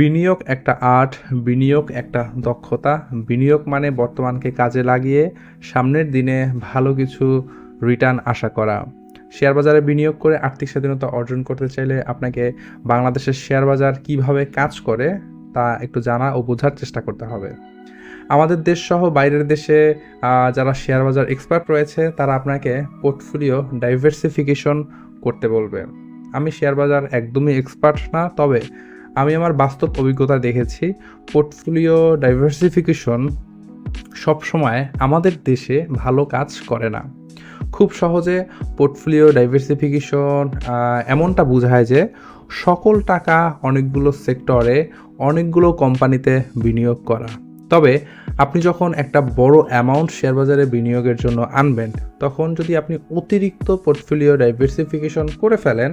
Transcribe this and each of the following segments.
বিনিয়োগ একটা আর্ট, বিনিয়োগ একটা দক্ষতা। বিনিয়োগ মানে বর্তমানকে কাজে লাগিয়ে সামনের দিনে ভালো কিছু রিটার্ন আশা করা। শেয়ার বাজারে বিনিয়োগ করে আর্থিক স্বাধীনতা অর্জন করতে চাইলে আপনাকে বাংলাদেশের শেয়ার বাজার কীভাবে কাজ করে তা একটু জানা ও বোঝার চেষ্টা করতে হবে। আমাদের দেশ সহ বাইরের দেশে যারা শেয়ার বাজার এক্সপার্ট রয়েছে, তারা আপনাকে পোর্টফোলিও ডাইভার্সিফিকেশন করতে বলবে। আমি শেয়ার বাজার একদমই এক্সপার্ট না, তবে আমি আমার বাস্তব অভিজ্ঞতা দেখেছি। পোর্টফোলিও ডাইভার্সিফিকেশন সবসময় আমাদের দেশে ভালো কাজ করে না। খুব সহজে পোর্টফোলিও ডাইভার্সিফিকেশন এমনটা বোঝায় যে সকল টাকা অনেকগুলো সেক্টরে অনেকগুলো কোম্পানিতে বিনিয়োগ করা। তবে আপনি যখন একটা বড় অ্যামাউন্ট শেয়ার বাজারে বিনিয়োগের জন্য আনবেন, তখন যদি আপনি অতিরিক্ত পোর্টফোলিও ডাইভার্সিফিকেশন করে ফেলেন,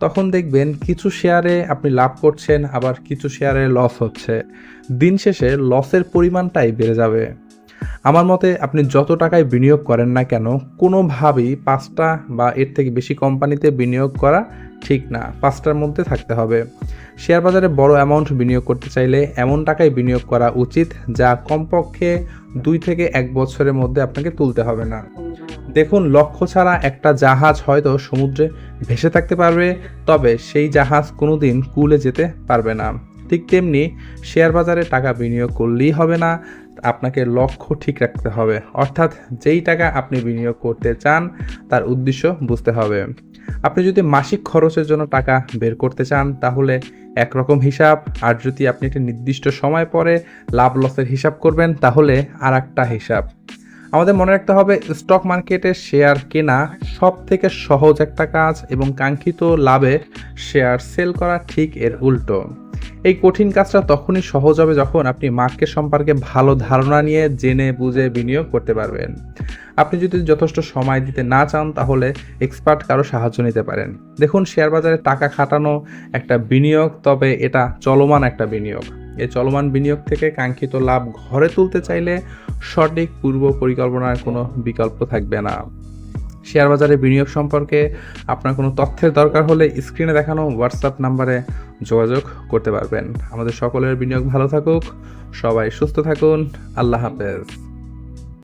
তখন দেখবেন কিছু শেয়ারে আপনি লাভ করছেন, আবার কিছু শেয়ারে লস হচ্ছে। দিন শেষে লসের পরিমাণটাই বেড়ে যাবে। আমার মতে আপনি যত টাকায় বিনিয়োগ করেন না কেন, কোনোভাবেই পাঁচটা বা এর থেকে বেশি কোম্পানিতে বিনিয়োগ করা ঠিক না, পাঁচটার মধ্যে থাকতে হবে। শেয়ার বাজারে বড় অ্যামাউন্ট বিনিয়োগ করতে চাইলে এমন টাকায় বিনিয়োগ করা উচিত যা কমপক্ষে দুই থেকে এক বছরের মধ্যে আপনাকে তুলতে হবে না। দেখুন, লক্ষ্য ছাড়া একটা জাহাজ হয়তো সমুদ্রে ভেসে থাকতে পারবে, তবে সেই জাহাজ কোনোদিন কুলে যেতে পারবে না। ঠিক তেমনি শেয়ার বাজারে টাকা বিনিয়োগ করলেই হবে না, আপনাকে লক্ষ্য ঠিক রাখতে হবে। অর্থাৎ যেই টাকা আপনি বিনিয়োগ করতে চান, তার উদ্দেশ্য বুঝতে হবে। আপনি যদি মাসিক খরচের জন্য টাকা বের করতে চান, তাহলে একরকম হিসাব। আর যদি আপনি একটি নির্দিষ্ট সময় পরে লাভ লসের হিসাব করবেন, তাহলে আর একটা হিসাব। আমাদের মনে রাখতে হবে, স্টক মার্কেটে শেয়ার কেনা সব থেকে সহজ একটা কাজ এবং কাঙ্ক্ষিত লাভে শেয়ার সেল করা ঠিক এর উল্টো। এই কঠিন কাজটা তখনই সহজ হবে যখন আপনি মার্কেট সম্পর্কে ভালো ধারণা নিয়ে জেনে, বুঝে বিনিয়োগ করতে পারবেন। আপনি যদি যথেষ্ট সময় দিতে না চান, তাহলে এক্সপার্ট কারও সাহায্য নিতে পারেন। দেখুন শেয়ার বাজারে টাকা খাটানো একটা বিনিয়োগ, তবে এটা চলমান একটা বিনিয়োগ। এই চলমান বিনিয়োগ থেকে কাঙ্ক্ষিত লাভ ঘরে তুলতে চাইলে সঠিক পূর্ব পরিকল্পনার কোনো বিকল্প থাকবে না। শেয়ার বাজারে বিনিয়োগ সম্পর্কে আপনার কোনো তথ্যের দরকার হলে স্ক্রিনে দেখানো হোয়াটসঅ্যাপ নাম্বারে যোগাযোগ করতে পারবেন। আমাদের সকলের বিনিয়োগ ভালো থাকুক। সবাই সুস্থ থাকুন। আল্লাহ হাফেজ।